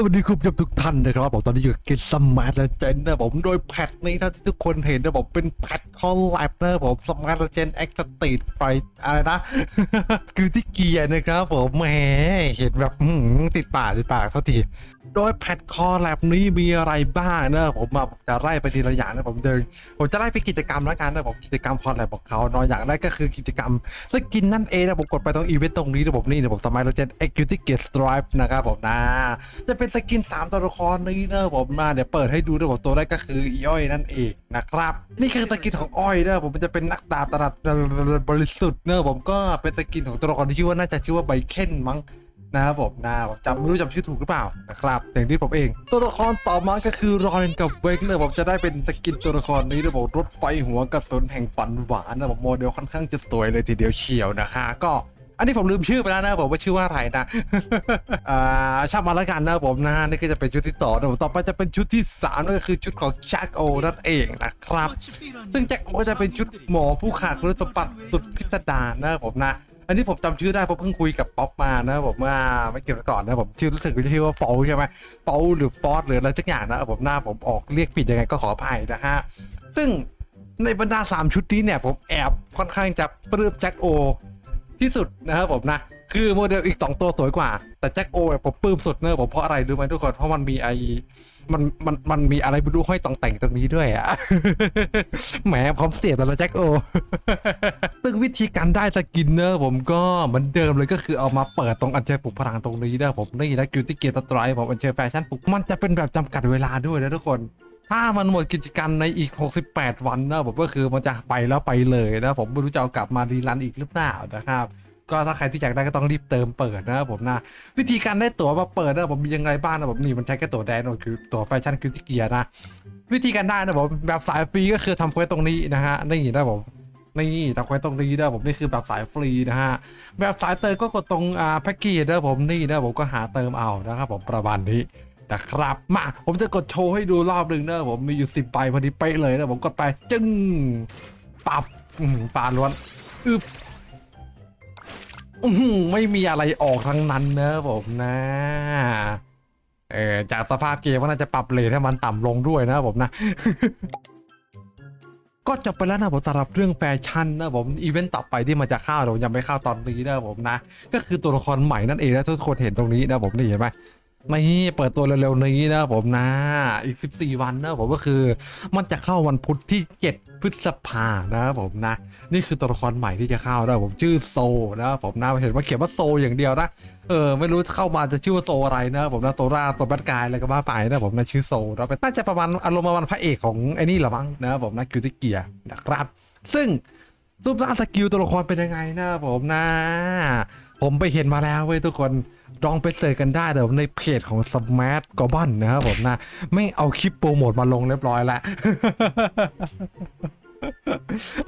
สวัสดีคุณผู้ชมทุกท่านนะครับผมตอนนี้อยู่กับเกมสมาร์ทและเจนนะผมโดยแพทนี้ถ้าที่ทุกคนเห็นนะผมเป็นแพทคอลแลบนะผมสมาร์ทและเจนเอ็กซ์ตีดไฟอะไรนะ คือที่เกียร์นะครับผมแหมเห็นแบบติดปากติดปากเท่าที โดยแพทคอแลบนี้มีอะไรบ้างนะผมมาผมจะไล่ไปทีละอย่างนะผมเดินผมจะไล่ไปกิจกรรมแล้วกันนะผมกิจกรรมคอแลบของเขาเนาะอย่างแรกก็คือกิจกรรมสกินนั่นเองนะผมกดไปตรงอีเวนต์ตรงนี้นะผมนี่นะผมสมาร์ทและเอ็กซ์คิวตี้เกตสตรป์นะครับผมนะจะเป็นสกิน 3 ตัวละครนี้นะผมมาเดี๋ยวเปิดให้ดูนะผมตัวแรกก็คืออ้อยนั่นเองนะครับ นี่คือสกินของอ้อยนะผมมันจะเป็นนักดาบตลาดบริสุทธิ์เนอะผมก็เป็นสกินของตัวละครที่ชื่อว่าน่าจะชื่อว่าไบเคนมั้ง นะครับผมนะผมจำไม่รู้จำชื่อถูกหรือเปล่านะครับอย่างที่ผมเอง ตัวละครต่อมาก็คือรอนกับเวกเนอะผมจะได้เป็นสกินตัวละครนี้นะผมรถไฟหัวกระสุนแห่งฝันหวานนะผมโมเดลค่อนข้างจะสวยเลยทีเดียวเฉียวนะฮะก็อันนี้ผมลืมชื่อไปแล้วนะผมว่าชื่อว่าอะไรนะอ่าช่างมาแล้วกันนะผมนะนี่ก็จะเป็นชุดที่ต่อนะผมต่อไปจะเป็นชุดที่สามนั่นก็คือชุดของแจ็คโอนั่นเองนะครับ ซึ่งแจ็คโอก็จะเป็นชุดหมอผู้ขาดคุณสมบัติสุดพิสดารนะผมนะ อันนี้ผมจำชื่อได้เพราะเพิ่งคุยกับป๊อปมานะผมเมื่อไม่เกี่ยวก่อนนะผมชื่อรู้สึกว่าชื่อว่าฟอลใช่ไหมฟอลหรือฟอสหรืออะไรสักอย่างนะผมหน้าผมออกเรียกผิดยังไงก็ขออภัยนะฮะซึ่งในบรรดา 3 ชุดนี้เนี่ยผมแอบค่อนข้างจะปลื้มแจ็คโอ ที่สุดนะครับผมนะคือโมเดลอีก 2 ตัวสวยกว่า แต่แจ็คโอเนี่ยผมปลื้มสุดเนอะผมเพราะอะไรรู้ไหมทุกคนเพราะมันมีไอ มันมันมันมีอะไรไม่รู้ห้อยตองแต่งตรงนี้ด้วยอะ แหมพร้อมเสียบแต่ละแจ็คโอ ซึ่งวิธีการได้สกินเนอร์ผมก็เหมือนเดิมเลยก็คือเอามาเปิดตรงอัญเชิญปลุกพลังตรงนี้นะผมนี่นะกิวตี้เกียร์สไตรผมอัญเชิญแฟชั่นปลุกมันจะเป็นแบบจำกัดเวลาด้วยนะทุกคนถ้ามันหมดกิจกรรมในอีก 68 วันนะผมก็คือมันจะไปแล้วไปเลยนะผมไม่รู้จะเอากลับมารีรันอีกหรือเปล่านะครับ ก็ถ้าใครที่อยากได้ก็ต้องรีบเติมเปิดนะครับผมนะวิธีการได้ตั๋วมาเปิดนะผมมียังไงบ้างนะผมนี่มันใช้แค่ตั๋วแดนคือตั๋วแฟชั่นคิวติเกียร์นะวิธีการได้นะผมแบบสายฟรีก็คือทำเควสตรงนี้นะฮะนี่นะผมนี่ทำเควสตรงนี้นะผมนี่คือแบบสายฟรีนะฮะแบบสายเติมก็กดตรงอ่าแพ็กเกจนะผมนี่นะผมก็หาเติมเอานะครับผมประมาณนี้นะครับมาผมจะกดโชว์ให้ดูรอบหนึ่งนะผมมีอยู่สิบใบพอดีเป๊ะเลยนะผมกดไปจึ้งปับปลาล้วนอึบ ไม่มีอะไรออกทั้งนั้นนะผมนะ เออจากสภาพเกมว่าน่าจะปรับเลทให้มันต่ำลงด้วยนะผมนะ ก็จบไปแล้วนะผมสำหรับเรื่องแฟชั่นนะผมอีเวนต์ต่อไปที่มันจะเข้าเรายังไม่เข้าตอนนี้นะผมนะ ก็คือตัวละครใหม่นั่นเองนะทุกคนเห็นตรงนี้นะผมนี่เห็นไหม นี่เปิดตัวเร็วๆนี้นะผมนะ อีก 14 วันนะผมก็คือ มันจะเข้าวันพุธที่ 7 พฤษภานะผมนะ นี่คือตัวละครใหม่ที่จะเข้านะผมชื่อโซนะผมนะเห็นว่าเขียนว่าโซอย่างเดียวนะเออไม่รู้เข้ามาจะชื่อว่าโซอะไรนะผมนะโซราโซแบทกายอะไรก็ว่าไปนะผมนะชื่อโซนะเป็นน่าจะประมาณอารมณ์ประมาณพระเอกของไอ้นี่หรอมั้งนะผมนะคิวติเกียนะครับ ซึ่งรูปร่างสกิลตัวละครเป็นยังไงนะผมนะ ผมไปเห็นมาแล้วเว้ยทุกคน ลองไปเสิร์ชกันได้เดี๋ยวในเพจของ Smash g o b a n นะครับผมนะ ไม่เอาคลิปโปรโมทมาลงเรียบร้อยแล้ว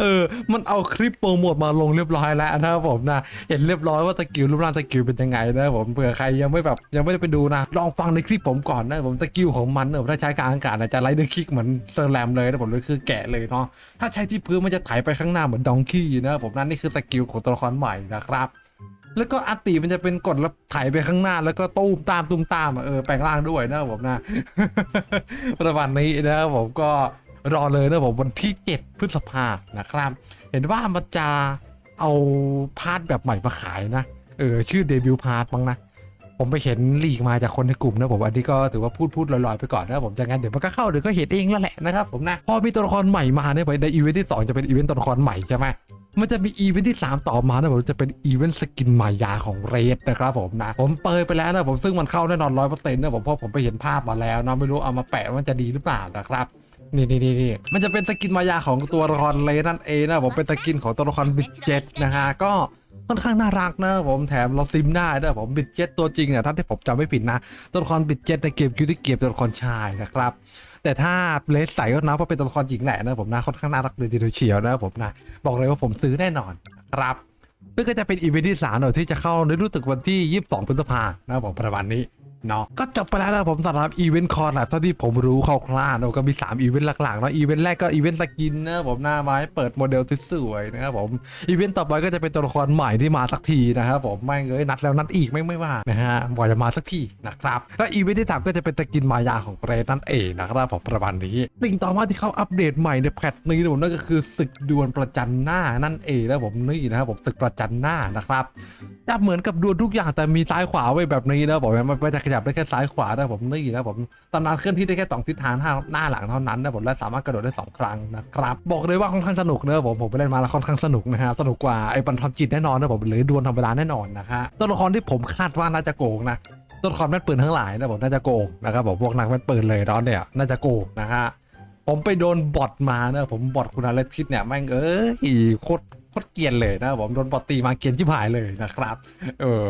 เออ มันเอาคลิปโปรโมทมาลงเรียบร้อยแล้วนะครับผมนะ เห็นเรียบร้อยว่าสกิลรูปร่างสกิลเป็นยังไงนะครับผมเผื่อใครยังไม่แบบยังไม่ได้ไปดูนะ ลองฟังในคลิปผมก่อนนะผมสกิลของมันเนอะถ้าใช้กลางอากาศจะไล่ด้วยคลิกเหมือนเซอร์แรมเลยนะผมเลยคือแกะเลยเนาะ ถ้าใช้ที่พื้นมันจะไถไปข้างหน้าเหมือนดองกี้นะครับผมนั่นนี่คือสกิลของตัวละครใหม่นะครับ แล้วก็อัตติมันจะเป็นกดแล้วไถไปข้างหน้า แล้วก็ตู้มตามตุ้มตามเออแปลงร่างด้วยนะผมนะประมาณนี้นะครับผมก็รอเลยนะผมวันที่ 7 พฤษภานะครับ เห็นว่ามันจะเอาพาร์ทแบบใหม่มาขายนะ เออ ชื่อเดบิวต์พาร์ทมั้งนะ ผมไปเห็นลีกมาจากคนในกลุ่มนะผมอันนี้ก็ถือว่าพูดพูดลอยๆไปก่อนนะผมจากงั้นเดี๋ยวมันก็เข้าเดี๋ยวก็เห็นเองแล้วแหละนะครับผมนะ พอมีตัวละครใหม่มาเนี่ยไปในอีเวนต์ที่ 2 จะเป็นอีเวนต์ตัวละครใหม่ใช่ไหม มันจะมีอีเวนต์ที่ 3 ต่อมานะผมจะเป็นอีเวนต์สกินมายาของเรดนะครับผมนะ ผมเปิดไปแล้วนะผมซึ่งมันเข้าแน่นอนร้อยเปอร์เซ็นต์นะผมเพราะผมไปเห็นภาพมาแล้วนะไม่รู้เอามาแปะว่ามันจะดีหรือเปล่านะครับนี่นี่นี่นี่มันจะเป็นสกินมายาของตัวละครเลนั่นเองนะผมเป็นสกินของตัวละครบิดเจ็ตนะฮะก็ค่อนข้างน่ารักนะผมแถมเราซิมได้ด้วยผมบิดเจ็ตตัวจริงเนี่ยท่านที่ผมจำไม่ผิดนะตัวละครบิดเจ็ตในเกมคิวที่เกมตัวละครชายนะครับ แต่ถ้าเลสใส่ก็นับว่าเป็นตัวละครหญิงแหละนะผมนะค่อนข้างน่ารักเลยทีเดียวเชียวนะผมนะบอกเลยว่าผมซื้อแน่นอนครับซึ่งก็จะเป็นอีเวนต์ที่สามเนอยที่จะเข้าในรู้สึกวันที่ 22พฤษภาคมนะผมประมาณนี้ เนาะก็จบไปแล้วนะผมสำหรับอีเวนต์คอร์แลบเท่าที่ผมรู้คร่าวๆนะก็มี 3 อีเวนต์หลักๆเนาะอีเวนต์แรกก็อีเวนต์สกินนะผมหน้าไม้เปิดโมเดลสวยๆนะครับผมอีเวนต์ต่อไปก็จะเป็นตัวละครใหม่ที่มาสักทีนะครับผมไม่เอ้ยนัดแล้วนัดอีกไม่ไม่ว่านะฮะบอกจะมาสักทีนะครับและอีเวนต์ที่สามก็จะเป็นสกินมายาของเกรดนั่นเองนะครับผมประมาณนี้สิ่งต่อมาที่เขาอัปเดตใหม่ในแพทนี้นะผมนั่นก็คือศึกดวลประจันหน้านั่นเองนะผมนี่นะครับผมศึกประจันหน้านะครับจะเหมือนกับดวลทุกอย่างแต่มีซ้ายขวาไว้แบบนี้นะผมมันไม่จะยับได้แค่ซ้ายขวานะผมนี่นะผมตำนานเคลื่อนที่ได้แค่สองทิศทางหน้าหลังเท่านั้นนะผมและสามารถกระโดดได้สองครั้งนะครับบอกเลยว่าค่อนข้างสนุกนะผมผมไปเล่นมาแล้วค่อนข้างสนุกนะฮะสนุกกว่าไอ้บันทอนจิตแน่นอนนะผมหรือดวลธรรมดาแน่นอนนะฮะตัวละครที่ผมคาดว่าน่าจะโกงนะตัวละครแม่นปืนทั้งหลายนะผมน่าจะโกงนะครับผมพวกนักแม่นปืนเลยเนาะเนี่ยน่าจะโกงนะฮะผมไปโดนบอทมานะผมบอทคุณอาเลทิสเนี่ยแม่งเอ้ยโคตร โคตรเกียนเลยนะผมโดนบอตีมาเกียนชิบหายเลยนะครับ เออ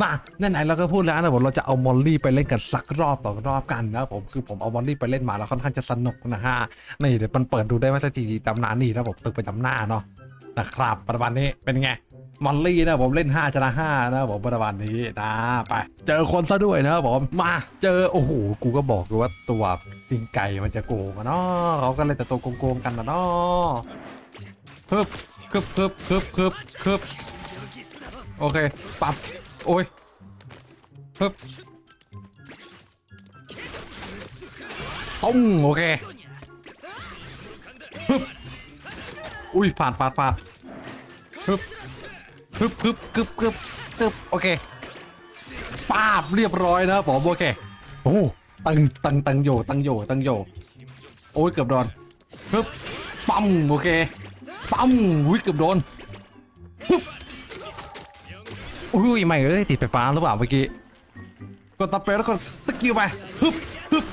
มาไหนๆเราก็พูดแล้วนะผมเราจะเอามอลลี่ไปเล่นกันสักรอบสองรอบกันนะผมคือผมเอามอลลี่ไปเล่นมาแล้วค่อนข้างจะสนุกนะฮะนี่เดี๋ยวมันเปิดดูได้ว่าสถิติตำนานนี่นะผมตึกไปตำหน้าเนาะนะครับประมาณนี้เป็นไงมอลลี่นะผมเล่น 5ชนะ5นะผมประมาณนี้นะไป เจอคนซะด้วยนะผมมาเจอโอ้โหกูก็บอกอยู่ว่าตัวปิงไก่มันจะโกงอะเนาะเขาก็เลยแต่ตัวโกงๆกันนะเนาะฮึบ ฮึบฮึบฮึบฮึบฮึบโอเคปับโอ้ยปึ๊บต้มโอเคปึ๊บอุ้ยผ่านผ่านผ่านปึ๊บปึ๊บปึ๊บกึบกึบกึบโอเคป้าบเรียบร้อยนะผมโอเคโอ้ตังตังตังโยตังโยตังโยโอ้ยเกือบโดนปึ๊บปั๊มโอเค ปั๊มอุ้ยเกือบโดนปึ๊บอุ้ยไม่เอ้ยติดไฟฟ้าหรือเปล่าเมื่อกี้กดสเปรแล้วกดตะกิ้วไปฮึบฮึบ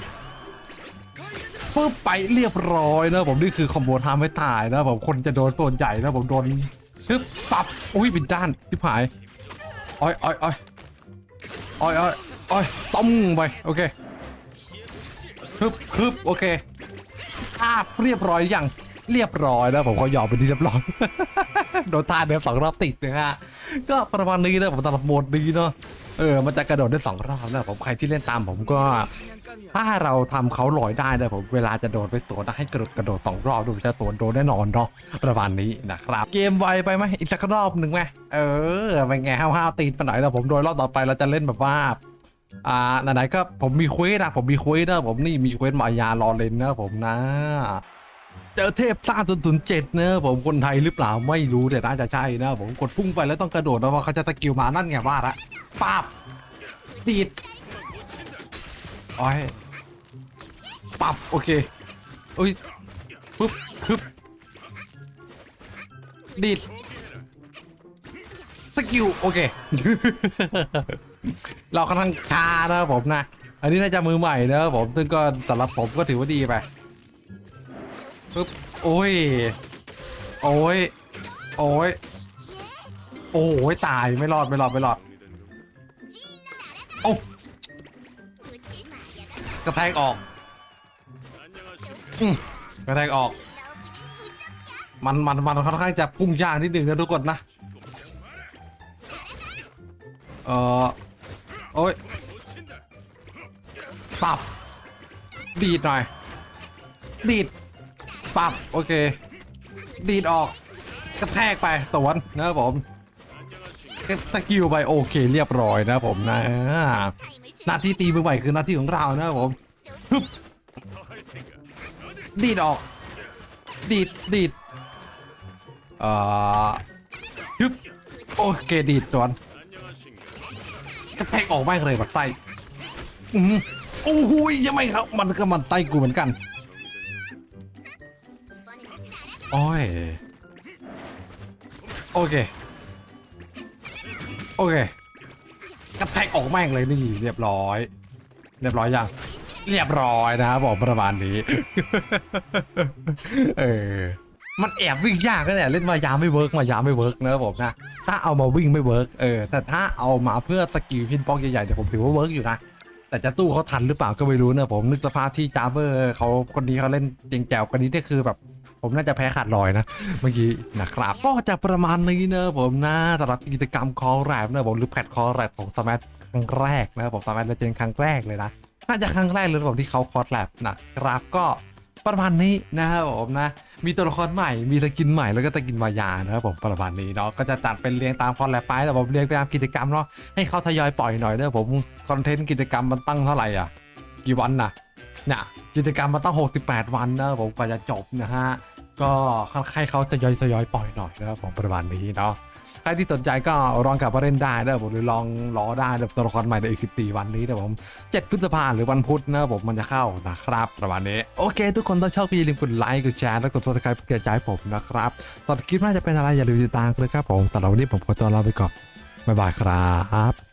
ปึ๊บไปเรียบร้อยนะผมนี่คือคอมโบทำให้ตายนะผมคนจะโดนส่วนใหญ่นะผมโดนฮึบปับอุ้ยบินด้านที่ผายอ้อยอ้อยอ้อยอ้อยอ้อยอ้อยต้มไปโอเคฮึบฮึบโอเคอาบเรียบร้อยยัง เรียบร้อยนะผมขอยอมไปที่เรียบร้อยโดนท่าเดิมสองรอบติดนะฮะก็ประมาณนี้นะผมสำหรับโหมดนี้เนาะเออมันจะกระโดดได้สองรอบนะผมใครที่เล่นตามผมก็ ถ้าเราทำเขาลอยได้นะผมเวลาจะโดดไปสวนนะให้กระโดดกระโดดสองรอบดูจะสวนโดนแน่นอนเนาะประมาณนี้นะครับ เกมไวไปไหมอีกสักรอบหนึ่งไหมเออเป็นไงห้าวห้าวๆตีนไปหน่อยนะผมโดยรอบต่อไปเราจะเล่นแบบว่าอ่าไหนๆก็ผมมีเควสนะผมมีเควสนะผมนี่มีเควสมายารอเลนนะผมนะ เจอเทพซ่าจนถึงเจ็ดเนะผมคนไทยหรือเปล่าไม่รู้แต่น่าจะใช่นะผมกดพุ่งไปแล้วต้องกระโดดนะเพราะเขาจะสกิลมานั่นไงว่าละป้าบตีดอ้อยปับโอเคอุ้ยปึ๊บคึบดีดสกิลโอเค เรากำลังชานะผมนะ อันนี้น่าจะมือใหม่นะผมซึ่งก็สำหรับผมก็ถือว่าดีไป ปึ๊บโอ้ย โอ้ย โอ้ย โอ้ยตายไม่รอดไม่รอดไม่รอด โอ้กระแทกออกกระแทกออก มันมันมันค่อนข้างจะพุ่งยากนิดนึงนะทุกคนนะ เออโอ้ยปรับดีดหน่อย ดีด ปับโอเค ดีดออก กระแทกไปสวนนะครับผมกระสกิลไปโอเคเรียบร้อยนะผมนะ หน้าที่ตีมือใหม่คือหน้าที่ของเรานะครับผมดีดออก ดีดดีดเอ่อฮึบโอเคดีดสวนกระแทกออกแม่งเลยบัดไส้อืมโอ้โหยยังไม่ครับ มันก็มันไส้กูเหมือนกัน โอ้ยโอเค โอเคกระแทกออกแม่งเลยนี่เรียบร้อย เรียบร้อยยังเรียบร้อยนะครับบอกประมาณนี้ เออ มันแอบวิ่งยากก็เนี่ยเล่นมายาไม่เวิร์กมายาไม่เวิร์กนะผมนะ ถ้าเอามาวิ่งไม่เวิร์กเออ แต่ถ้าเอามาเพื่อสกิลพินบล็อกใหญ่ๆเดี๋ยวผมถือว่าเวิร์กอยู่นะ แต่จะตู้เขาทันหรือเปล่าก็ไม่รู้นะผมนึกสภาพที่จาเบอร์เขาคนนี้เขาเล่นจริงแจวคนนี้นี่คือแบบ ผมน่าจะแพ้ขาดลอยนะ เมื่อกี้นะครับก็จะประมาณนี้นะผมนะสำหรับกิจกรรมคอแรปนะผมหรือแพทคอแรปของสมัรั้งแรกนะครับผมสมัยเลเจนครั้งแรกเลยนะน่าจะครั้งแรกเลยนะผมที่เขาคอร์สแลบนะครับก็ประมาณนี้นะครับผมนะ มีตัวละครใหม่ มีสกินใหม่แล้วก็สกินวายานะครับผมประมาณนี้เนาะก็จะจัดเป็นเรียงตามคอนแลบไปแต่ผมเรียงตามกิจกรรมเนาะให้เขาทยอยปล่อยหน่อยเด้อผมคอนเทนต์กิจกรรมมันตั้งเท่าไหร่อะ กี่วันน่ะเนี่ยกิจกรรมมันตั้ง 68 วันนะผมกว่าจะจบนะฮะ ก็ให้เขาทยอยทยอยปล่อยหน่อยนะครับผมประมาณนี้เนาะใครที่สนใจก็ลองกลับมาเล่นได้นะผมหรือลองล้อได้นะตัวละครใหม่ในอีก 14 วันนี้นะผม 7 พฤษภาหรือวันพุธนะผมมันจะเข้านะครับประมาณนี้ โอเค ทุกคนถ้าชอบก็อย่าลืมกดไลค์กดแชร์และกด subscribe เพื่อใจผมนะครับตอนคลิปน่าจะเป็นอะไรอย่าลืมติดตามเลยครับผมแต่เราวันนี้ผมขอตัวลาไปก่อนบ๊ายบายครับ